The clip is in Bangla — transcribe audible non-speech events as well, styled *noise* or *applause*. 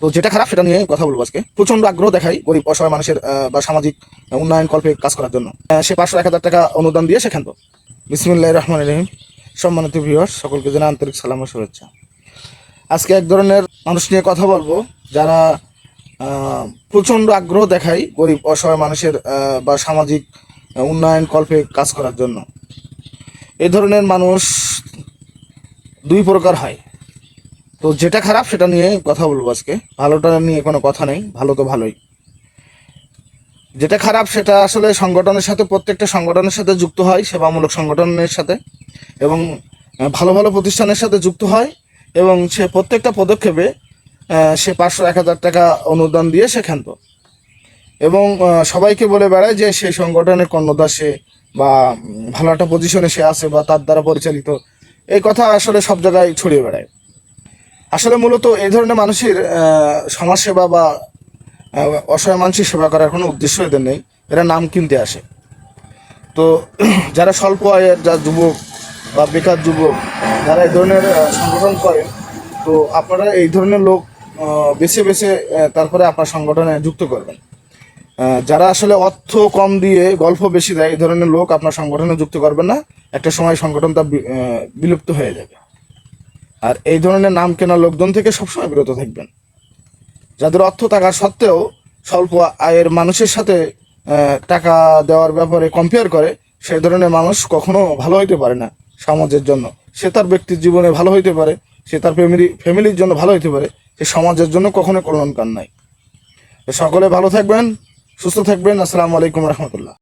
তো যেটা খারাপ সেটা নিয়ে কথা বলব আজকে। প্রচণ্ড আগ্রহ দেখাই গরিব অসহায় মানুষের বা সামাজিক উন্নয়ন কল্পে কাজ করার জন্য। সে পাঁচশো এক হাজার টাকা অনুদান দিয়ে সেখান তো বিসমুল্লাহ রহমান রহিম। সম্মানিত ভিউয়ার্স সকলকে জানা আন্তরিক সালাম ও শুভেচ্ছা। আজকে এক ধরনের মানুষ নিয়ে কথা বলব যারা আহ, প্রচণ্ড আগ্রহ দেখায় গরিব অসহায় মানুষের বা সামাজিক উন্নয়ন কল্পে কাজ করার জন্য। এই ধরনের মানুষ দুই প্রকার হয়। তো যেটা খারাপ সেটা নিয়ে কথা বলব আজকে। ভালোটা নিয়ে কোনো কথা নেই, ভালো তো ভালোই। যেটা খারাপ সেটা আসলে সংগঠনের সাথে, প্রত্যেকটা সংগঠনের সাথে যুক্ত হয়, সেবামূলক সংগঠনের সাথে। এবং ভালো ভালো প্রতিষ্ঠানের সাথে যুক্ত হয় এবং সে প্রত্যেকটা পদক্ষেপে সে পাঁচশো এক হাজার টাকা অনুদান দিয়ে সে ক্ষান্ত। এবং সবাইকে বলে বেড়ায় যে সেই সংগঠনের কর্ণদার সে বা ভালো একটা পজিশনে সে আছে বা তার দ্বারা পরিচালিত। এই কথা আসলে সব জায়গায় ছড়িয়ে বেড়ায়। আসলে মূলত এই ধরনের মানুষের সমাজসেবা বা অসহায় মানুষের সেবা করার কোনো উদ্দেশ্য এদের নেই। এরা নাম কিনতে আসে। তো *clears throat* যারা স্বল্প আয়ের যা যুবক বা বেকার যুবক, যারা এই ধরনের সংগঠন করে, তো আপনারা এই ধরনের লোক বেছে বেছে তারপরে আপনার সংগঠনে যুক্ত করবেন। যারা আসলে অর্থ কম দিয়ে গল্প বেশি দেয়, এই ধরনের লোক আপনার সংগঠনে যুক্ত করবেন না। একটা সময় সংগঠন তা বিলুপ্ত হয়ে যাবে। আর এই ধরনের নাম কেনা লোকজন থেকে সবসময় বিরত থাকবেন। যাদের অর্থ থাকা সত্ত্বেও স্বল্প আয়ের মানুষের সাথে টাকা দেওয়ার ব্যাপারে কম্পেয়ার করে সেই ধরনের মানুষ কখনো ভালো হইতে পারে না সমাজের জন্য। সে তার ব্যক্তির জীবনে ভালো হইতে পারে, সে তার ফ্যামিলি ফ্যামিলির জন্য ভালো হইতে পারে, সে সমাজের জন্য কখনো কল্যাণকার নাই। সকলে ভালো থাকবেন, সুস্থ থাকবেন। আসসালামু আলাইকুম রহমতুল্লাহ।